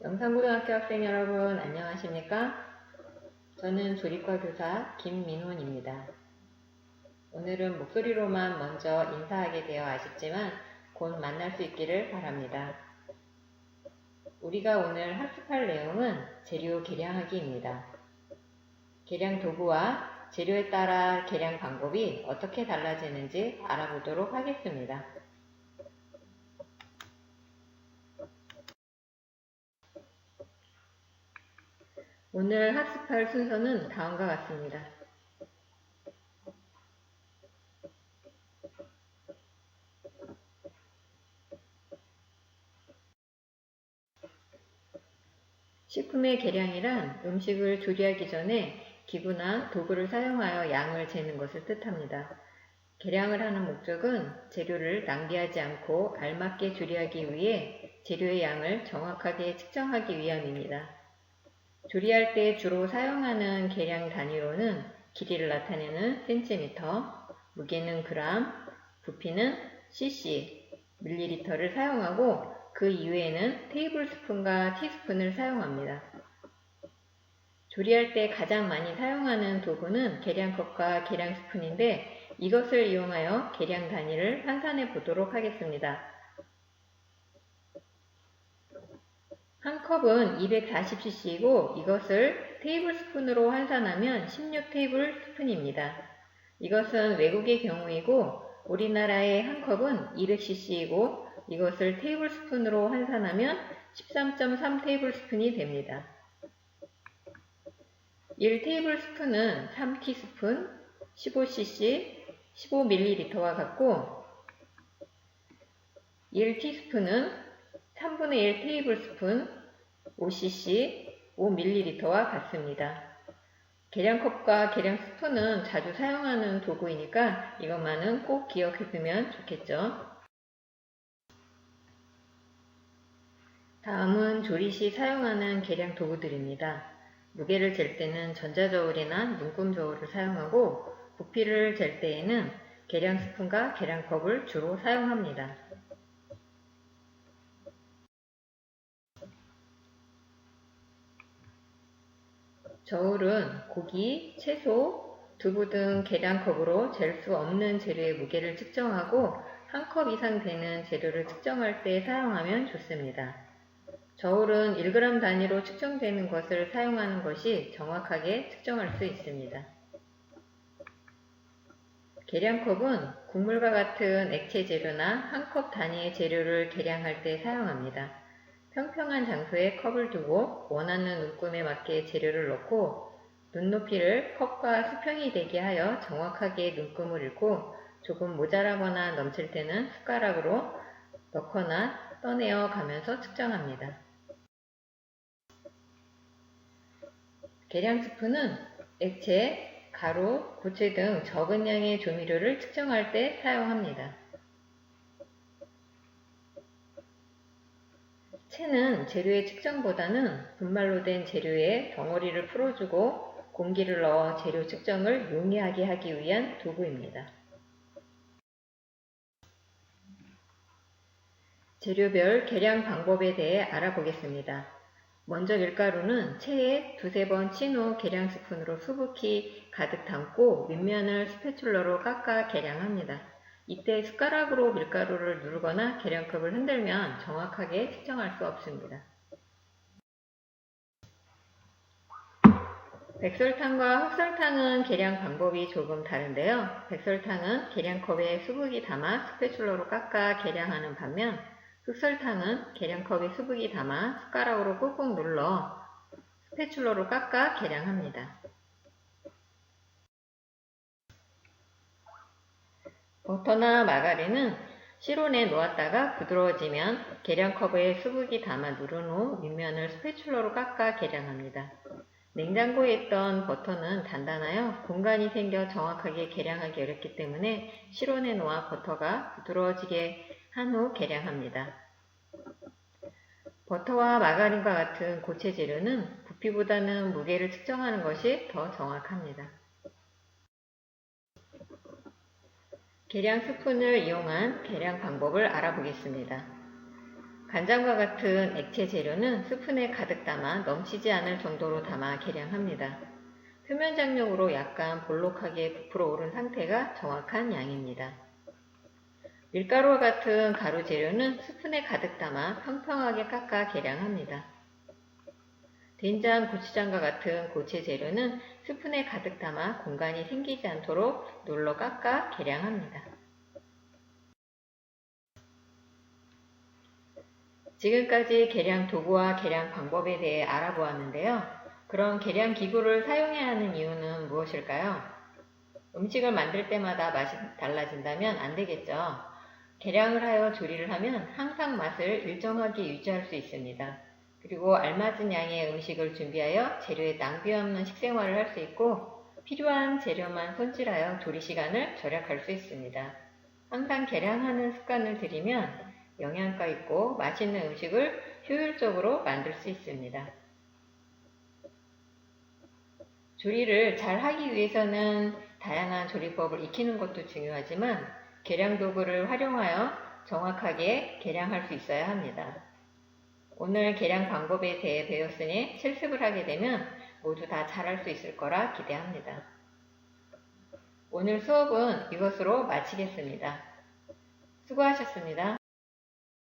영상고등학교 학생 여러분 안녕하십니까? 저는 조리과 교사 김민훈입니다. 오늘은 목소리로만 먼저 인사하게 되어 아쉽지만 곧 만날 수 있기를 바랍니다. 우리가 오늘 학습할 내용은 재료 계량하기입니다. 계량 도구와 재료에 따라 계량 방법이 어떻게 달라지는지 알아보도록 하겠습니다. 오늘 학습할 순서는 다음과 같습니다. 식품의 계량이란 음식을 조리하기 전에 기구나 도구를 사용하여 양을 재는 것을 뜻합니다. 계량을 하는 목적은 재료를 낭비하지 않고 알맞게 조리하기 위해 재료의 양을 정확하게 측정하기 위함입니다. 조리할 때 주로 사용하는 계량 단위로는 길이를 나타내는 센티미터, 무게는 그램, 부피는 cc, 밀리리터를 사용하고 그 이외에는 테이블 스푼과 티스푼을 사용합니다. 조리할 때 가장 많이 사용하는 도구는 계량컵과 계량 스푼인데 이것을 이용하여 계량 단위를 환산해 보도록 하겠습니다. 한 컵은 240cc이고 이것을 테이블 스푼으로 환산하면 16 테이블 스푼입니다. 이것은 외국의 경우이고 우리나라의 한 컵은 200cc이고 이것을 테이블 스푼으로 환산하면 13.3 테이블 스푼이 됩니다. 1 테이블 스푼은 3티스푼, 15cc, 15ml와 같고 1티스푼은 3분의 1 테이블 스푼, 5cc, 5ml와 같습니다. 계량컵과 계량 스푼은 자주 사용하는 도구이니까 이것만은 꼭 기억했으면 좋겠죠. 다음은 조리 시 사용하는 계량 도구들입니다. 무게를 잴 때는 전자저울이나 눈금 저울을 사용하고 부피를 잴 때에는 계량 스푼과 계량컵을 주로 사용합니다. 저울은 고기, 채소, 두부 등 계량컵으로 잴 수 없는 재료의 무게를 측정하고 한 컵 이상 되는 재료를 측정할 때 사용하면 좋습니다. 저울은 1g 단위로 측정되는 것을 사용하는 것이 정확하게 측정할 수 있습니다. 계량컵은 국물과 같은 액체 재료나 한 컵 단위의 재료를 계량할 때 사용합니다. 평평한 장소에 컵을 두고 원하는 눈금에 맞게 재료를 넣고 눈높이를 컵과 수평이 되게 하여 정확하게 눈금을 읽고 조금 모자라거나 넘칠 때는 숟가락으로 넣거나 떠내어 가면서 측정합니다. 계량 스푼은 액체, 가루, 고체 등 적은 양의 조미료를 측정할 때 사용합니다. 채는 재료의 측정보다는 분말로 된 재료에 덩어리를 풀어주고 공기를 넣어 재료 측정을 용이하게 하기 위한 도구입니다. 재료별 계량 방법에 대해 알아보겠습니다. 먼저 밀가루는 체에 두세 번친후 계량 스푼으로 수북히 가득 담고 윗면을 스패츌러로 깎아 계량합니다. 이때 숟가락으로 밀가루를 누르거나 계량컵을 흔들면 정확하게 측정할 수 없습니다. 백설탕과 흑설탕은 계량 방법이 조금 다른데요. 백설탕은 계량컵에 수북이 담아 스패츌러로 깎아 계량하는 반면 흑설탕은 계량컵에 수북이 담아 숟가락으로 꾹꾹 눌러 스패츌러로 깎아 계량합니다. 버터나 마가린은 실온에 놓았다가 부드러워지면 계량 컵에 수북이 담아 누른 후 윗면을 스패츌러로 깎아 계량합니다. 냉장고에 있던 버터는 단단하여 공간이 생겨 정확하게 계량하기 어렵기 때문에 실온에 놓아 버터가 부드러워지게 한 후 계량합니다. 버터와 마가린과 같은 고체 재료는 부피보다는 무게를 측정하는 것이 더 정확합니다. 계량 스푼을 이용한 계량 방법을 알아보겠습니다. 간장과 같은 액체 재료는 스푼에 가득 담아 넘치지 않을 정도로 담아 계량합니다. 표면 장력으로 약간 볼록하게 부풀어 오른 상태가 정확한 양입니다. 밀가루와 같은 가루 재료는 스푼에 가득 담아 평평하게 깎아 계량합니다. 된장, 고추장과 같은 고체 재료는 스푼에 가득 담아 공간이 생기지 않도록 눌러 깎아 계량합니다. 지금까지 계량 도구와 계량 방법에 대해 알아보았는데요. 그럼 계량 기구를 사용해야 하는 이유는 무엇일까요? 음식을 만들 때마다 맛이 달라진다면 안 되겠죠. 계량을 하여 조리를 하면 항상 맛을 일정하게 유지할 수 있습니다. 그리고 알맞은 양의 음식을 준비하여 재료에 낭비 없는 식생활을 할 수 있고 필요한 재료만 손질하여 조리 시간을 절약할 수 있습니다. 항상 계량하는 습관을 들이면 영양가 있고 맛있는 음식을 효율적으로 만들 수 있습니다. 조리를 잘 하기 위해서는 다양한 조리법을 익히는 것도 중요하지만 계량 도구를 활용하여 정확하게 계량할 수 있어야 합니다. 오늘 계량 방법에 대해 배웠으니 실습을 하게 되면 모두 다 잘할 수 있을 거라 기대합니다. 오늘 수업은 이것으로 마치겠습니다. 수고하셨습니다.